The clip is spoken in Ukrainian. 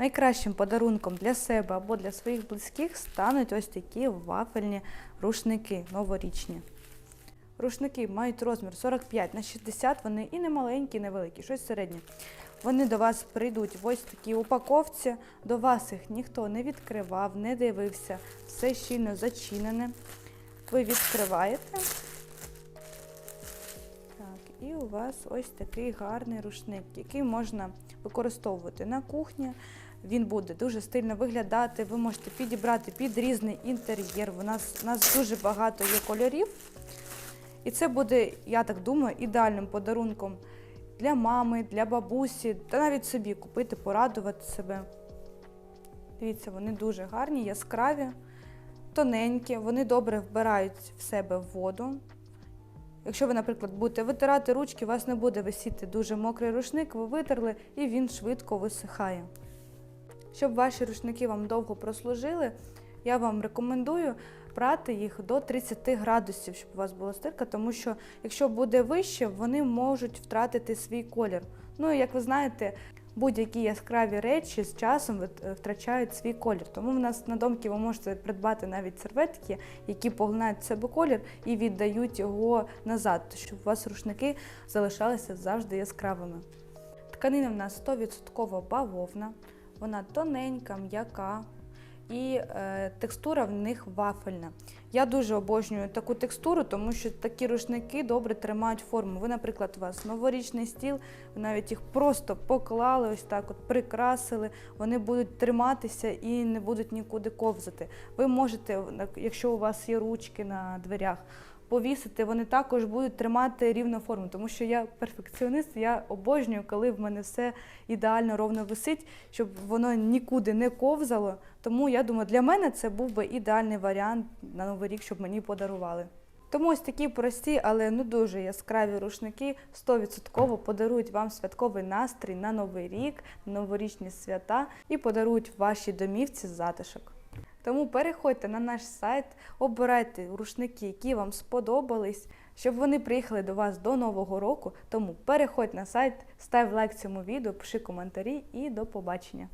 Найкращим подарунком для себе або для своїх близьких стануть ось такі вафельні рушники новорічні. Рушники мають розмір 45 на 60, вони і не маленькі, і не великі, щось середнє. Вони до вас прийдуть в ось такій упаковці, до вас їх ніхто не відкривав, не дивився, все щільно зачинене. Ви відкриваєте. Так, і у вас ось такий гарний рушник, який можна використовувати на кухні. Він буде дуже стильно виглядати. Ви можете підібрати під різний інтер'єр. У нас, у нас дуже багато є кольорів. І це буде, я так думаю, ідеальним подарунком для мами, для бабусі, та навіть собі купити, порадувати себе. Дивіться, вони дуже гарні, яскраві, тоненькі, вони добре вбирають в себе воду. Якщо ви, наприклад, будете витирати ручки, у вас не буде висіти дуже мокрий рушник, ви витерли і він швидко висихає. Щоб ваші рушники вам довго прослужили, я вам рекомендую прати їх до 30 градусів, щоб у вас була стирка, тому що якщо буде вище, вони можуть втратити свій колір. Ну і як ви знаєте, будь-які яскраві речі з часом втрачають свій колір. Тому в нас на домки ви можете придбати навіть серветки, які поглинають в себе колір і віддають його назад, щоб у вас рушники залишалися завжди яскравими. Тканина в нас 100% бавовна, вона тоненька, м'яка і е, текстура в них вафельна. Я дуже обожнюю таку текстуру, тому що такі рушники добре тримають форму. Ви, наприклад, у вас новорічний стіл, ви навіть їх просто поклали, ось так от прикрасили, вони будуть триматися і не будуть нікуди ковзати. Ви можете, якщо у вас є ручки на дверях, повісити, вони також будуть тримати рівну форму, тому що я перфекціоніст, я обожнюю, коли в мене все ідеально ровно висить, щоб воно нікуди не ковзало. Тому я думаю, для мене це був би ідеальний варіант на новий рік, щоб мені подарували. Тому ось такі прості, але ну дуже яскраві рушники 100% подарують вам святковий настрій на новий рік, новорічні свята і подарують вашій домівці затишок. Тому переходьте на наш сайт, обирайте рушники, які вам сподобались, щоб вони приїхали до вас до Нового року. Тому переходь на сайт, став лайк цьому відео, пиши коментарі і до побачення.